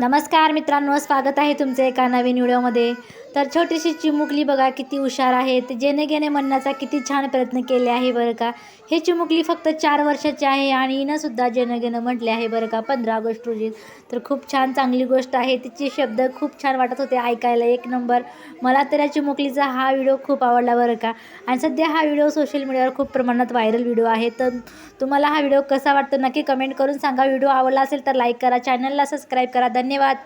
नमस्कार मित्रांनो स्वागत आहे तुमचं एका नवीन व्हिडिओमध्ये. तर छोटीशी चिमुकली बघा किती हुशार आहे. ते जेणे घेणे म्हणण्याचा किती छान प्रयत्न केले आहे बरं का. हे चिमुकली फक्त चार वर्षाची आहे आणि हिनंसुद्धा जेणं घेणं म्हटले आहे बरं का पंधरा ऑगस्ट रोजी. तर खूप छान चांगली गोष्ट आहे. तिचे शब्द खूप छान वाटत होते ऐकायला. एक नंबर. मला तर या चिमुकलीचा हा व्हिडिओ खूप आवडला बरं का. आणि सध्या हा व्हिडिओ सोशल मीडियावर खूप प्रमाणात व्हायरल व्हिडिओ आहे. तर तुम्हाला हा व्हिडिओ कसा वाटतो नक्की कमेंट करून सांगा. व्हिडिओ आवडला असेल तर लाईक करा. चॅनलला सबस्क्राईब करा. धन्यवाद.